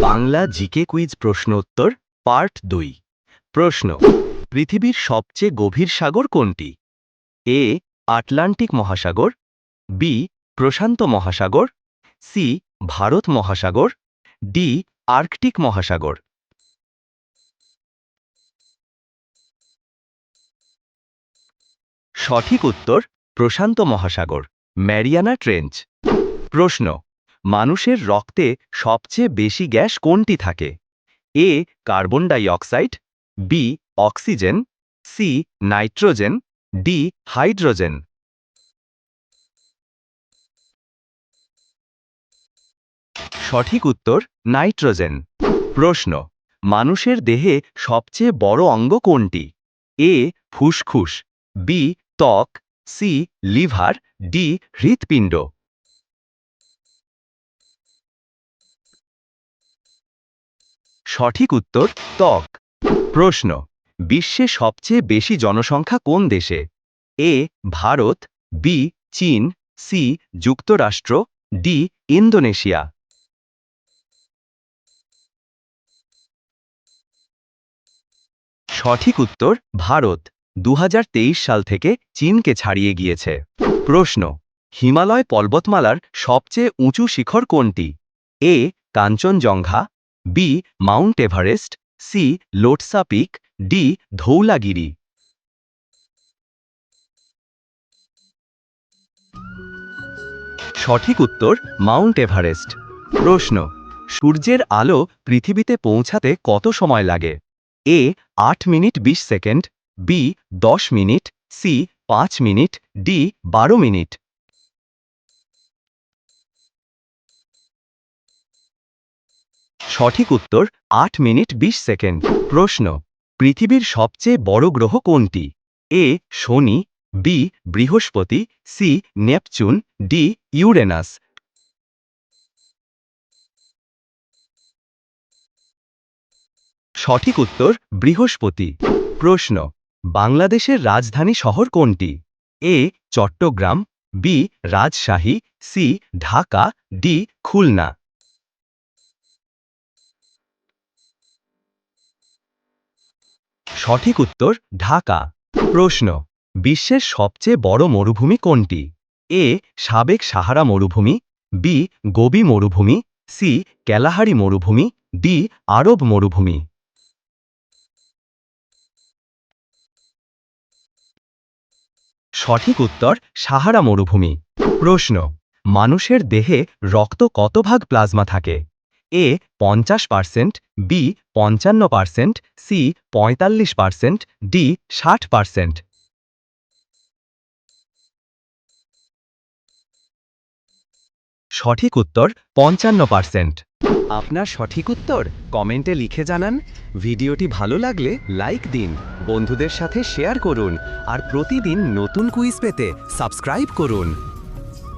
Bangla GK quiz প্রশ্নোত্তর, part দুই। প্রশ্ন, পৃথিবীর সবচেয়ে গভীর সাগর কোনটি? এ, আটলান্টিক মহাসাগর, বি, প্রশান্ত মহাসাগর, সি, ভারত মহাসাগর, ডি, আর্কটিক মহাসাগর। সঠিক উত্তর, প্রশান্ত মহাসাগর, ম্যারিয়ানা ট্রেঞ্চ। প্রশ্ন মানুষের রক্তে সবচেয়ে বেশি গ্যাস কোনটি থাকে? A, carbon dioxide B, oxygen, C, nitrogen, D, hydrogen. সঠিক উত্তর, নাইট্রোজেন। প্রশ্ন, মানুষের দেহে সবচেয়ে বড় অঙ্গ কোনটি? এ, ফুসফুস, বি, ত্বক, সি, লিভার, ডি, হৃৎপিণ্ড। সঠিক উত্তর ত্বক। প্রশ্ন, বিশ্বে সবচেয়ে বেশি জনসংখ্যা কোন দেশে? এ, ভারত, বি, চীন, সি, যুক্তরাষ্ট্র, ডি, ইন্দোনেশিয়া। সঠিক উত্তর, ভারত দু হাজার তেইশ সাল থেকে চীনকে ছাড়িয়ে গিয়েছে। প্রশ্ন, হিমালয় পর্বতমালার সবচেয়ে উঁচু শিখর কোনটি? A, Kanchenjunga B Mount Everest C Lhotse peak D Dhaulagiri সঠিক উত্তর মাউন্ট এভারেস্ট প্রশ্ন, সূর্যের আলো পৃথিবীতে পৌঁছাতে কত সময় লাগে? এ আট মিনিট বিশ সেকেন্ড বি দশ মিনিট সি পাঁচ মিনিট ডি বারো মিনিট। সঠিক উত্তর আট মিনিট বিশ সেকেন্ড। প্রশ্ন, পৃথিবীর সবচেয়ে বড় গ্রহ কোনটি? এ, শনি, বি, বৃহস্পতি, সি, নেপচুন, ডি, ইউরেনাস। সঠিক উত্তর, বৃহস্পতি। প্রশ্ন, বাংলাদেশের রাজধানী শহর কোনটি? A, Chattogram, B, Rajshahi, C, Dhaka, D, Khulna. সঠিক উত্তর, ঢাকা। প্রশ্ন, বিশ্বের সবচেয়ে বড় মরুভূমি কোনটি? এ, সাবেক সাহারা মরুভূমি, বি, গোবি মরুভূমি, সি ক্যালাহারি মরুভূমি ডি আরব মরুভূমি। সঠিক উত্তর, সাহারা মরুভূমি। প্রশ্ন, মানুষের দেহে রক্ত কত ভাগ প্লাজমা থাকে? এ পঞ্চাশ পার্সেন্ট বি পঞ্চান্ন পার্সেন্ট সি পঁয়তাল্লিশ পার্সেন্ট ডি ষাট পার্সেন্ট। সঠিক উত্তর পঞ্চান্ন পার্সেন্ট। আপনার সঠিক উত্তর কমেন্টে লিখে জানান। ভিডিওটি ভালো লাগলে লাইক দিন, বন্ধুদের সাথে শেয়ার করুন, আর প্রতিদিন নতুন কুইজ পেতে সাবস্ক্রাইব করুন।